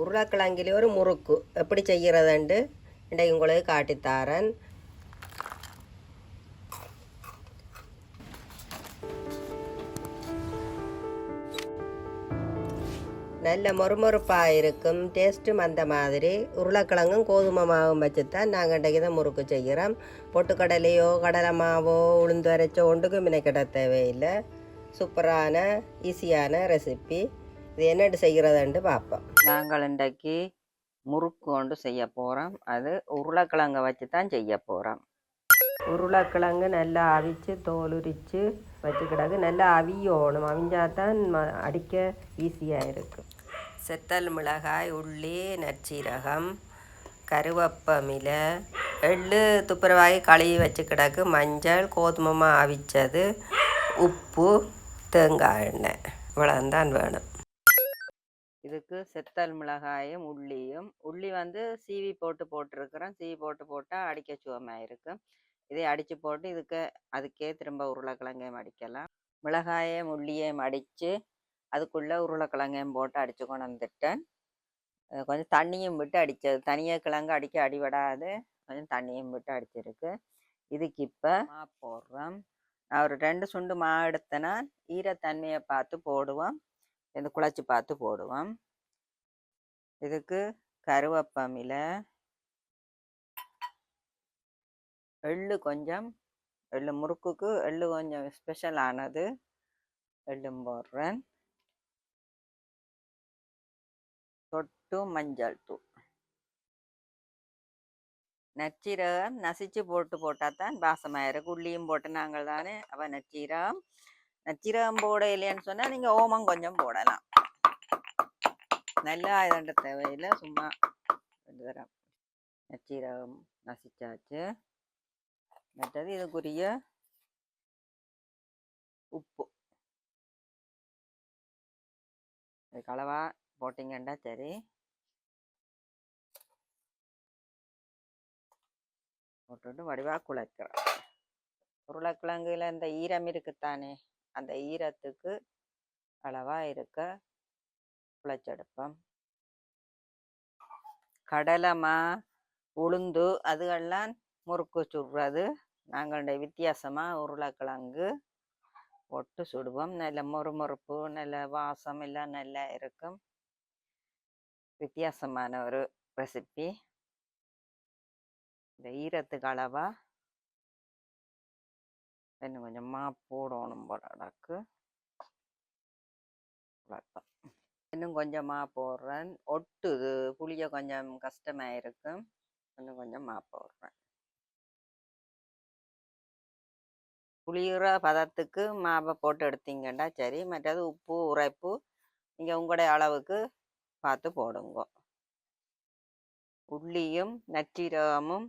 உருளைக்கிழங்கிலே ஒரு முறுக்கு. எப்படி செய்கிறதுண்டு? இன்றைக்கு உங்களுக்கு காட்டித்தாரன். நல்ல மொறுமொறுப்பாக இருக்கும். டேஸ்ட்டும் அந்த மாதிரி. உருளைக்கிழங்கும் கோதுமை மாவும் வச்சு தான் நாங்கள் இன்றைக்கு தான் முறுக்கு செய்கிறோம். பொட்டுக்கடலையோ கடலை மாவோ உளுந்து அரைச்சோ ஒன்றுக்கும் மினைக்கிட தேவையில்லை. சூப்பரான ஈஸியான ரெசிபி இது என்னட்டு செய்கிறதுன்ட்டு பார்ப்போம் நாங்கள் இன்றைக்கு முறுக்கு கொண்டு செய்ய போகிறோம் அது உருளைக்கிழங்கை வச்சு தான் செய்ய போகிறோம் உருளைக்கிழங்கு நல்லா அவிச்சு தோல் உரித்து வச்சுக்கிடாது நல்லா அவியோணும். அவிஞ்சாதான் ம- அடிக்க ஈஸியாக இருக்கும் செத்தல் மிளகாய் உள்ளி நற்சீரகம் கருவேப்பமிலை எள்ளு துப்புரவாகி கழுவி வச்சு கிடக்கு மஞ்சள் கோதுமமா அவிச்சது. உப்பு தேங்காய் எண்ணெய். இவ்வளோந்தான் வேணும். இதுக்கு செத்தல் மிளகாயும் உள்ளியும். உள்ளி வந்து சீவி போட்டு போட்டிருக்கிறேன் சீவி போட்டு போட்டால் அடிக்க சுவமாக இருக்கும் இதை அடித்து போட்டு இதுக்கு அதுக்கே திரும்ப உருளைக்கிழங்கையும் அடிக்கலாம். மிளகாயையும் உள்ளியையும் அடித்து அதுக்குள்ளே உருளைக்கிழங்கையும் போட்டு அடித்து கொண்டு வந்துட்டேன். கொஞ்சம் தண்ணியும் விட்டு அடித்தது தனியாக கிழங்கு அடிக்க அடிபடாது. கொஞ்சம் தண்ணியும் விட்டு அடிச்சிருக்கு. இதுக்கு இப்போ மா போடுறோம். நான் ஒரு ரெண்டு சுண்டு மா எடுத்தேன்னா ஈரத்தன்மையை பார்த்து போடுவோம். இது குழச்சி பார்த்து போடுவோம். இதுக்கு கருவேப்பமில எள்ளு கொஞ்சம் எள்ளு முறுக்குக்கு எள்ளு கொஞ்சம் ஸ்பெஷல் ஆனது எள்ளும் போடுறேன். தொட்டு மஞ்சள் தூள் நச்சீரகம் நசிச்சு போட்டு போட்டால் தான் பாசமாக இருக்கு. உள்ளியும் போட்டு நாங்கள் தானே அப்போ நச்சீரகம் நச்சிரகம் போட இல்லையான்னு சொன்னா நீங்க ஓமம் கொஞ்சம் போடலாம். நல்லா இதண்ட தேவையில்லை சும்மா ரெண்டு தரம் நச்சீரகம் நசிச்சாச்சு. மற்றது இதுக்குரிய உப்பு. இது கலவா போட்டிங்கன்னா சரி. போட்டுட்டு வடிவா குழைக்கிறோம் உருளைக்கிழங்குல இந்த ஈரம் இருக்குத்தானே? அந்த ஈரத்துக்கு அளவாக இருக்க குழைச்செடுப்போம். கடலைமா உளுந்து அதுகள்லாம் முறுக்கு சுடுறது. நாங்களுடைய வித்தியாசமாக உருளைக்கிழங்கு போட்டு சுடுவோம். நல்ல மொறுமொறுப்பு நல்ல வாசம் எல்லாம் நல்லா இருக்கும். வித்தியாசமான ஒரு ரெசிபி இந்த ஈரத்துக்கு அளவாக இன்னும் கொஞ்சமாக போடணும் போல அடக்கு இன்னும் கொஞ்சமாக போடுறேன். ஒட்டுது. புளிய கொஞ்சம் கஷ்டமாக இருக்கும் இன்னும் கொஞ்சமாக போடுறேன். புளியுற பதத்துக்கு மாவை போட்டு எடுத்தீங்கன்னா சரி. மற்றது உப்பு உரைப்பு நீங்கள் உங்களுடைய அளவுக்கு பார்த்து போடுங்க. உள்ளியும் நச்சீரகமும்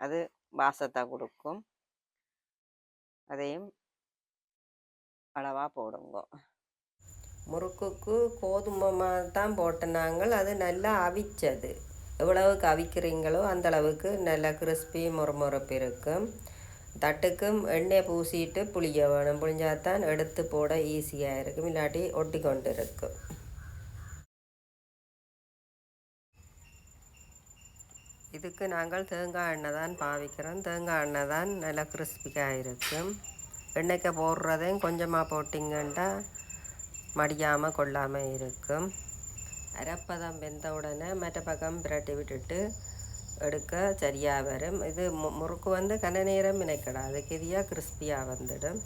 அது வாசத்தை கொடுக்கும். அதையும் அளவாக போடுங்க. முறுக்குக்கு கோதுமை தான் போட்ட நாங்கள். அது நல்லா அவிச்சது. எவ்வளவுக்கு அவிக்கிறீங்களோ அந்த அளவுக்கு நல்லா கிறிஸ்பி முறுமுறுப்பு இருக்கும் தட்டுக்கும் எண்ணெய் பூசிட்டு புளிய வேணும். புளிஞ்சாதான் எடுத்து போட ஈஸியாக இருக்கும். இல்லாட்டி ஒட்டி கொண்டு இருக்கும் இதுக்கு நாங்கள் தேங்காய் எண்ணெய் தான் பாவிக்கிறோம். தேங்காய் எண்ணெய் தான் நல்லா கிறிஸ்பிக்காக இருக்கும். எண்ணெய்க்கு போடுறதையும் கொஞ்சமாக போட்டிங்கன்னா மடியாமல் கொள்ளாமல் இருக்கும். அரைப்பதம் வெந்த உடனே மற்ற பக்கம் பிரட்டி விட்டுட்டு எடுக்க சரியாக வரும். இது மு- முறுக்கு வந்து கன நேரம் இணைக்கிடாது கிதியாக கிறிஸ்பியாக வந்துடும்.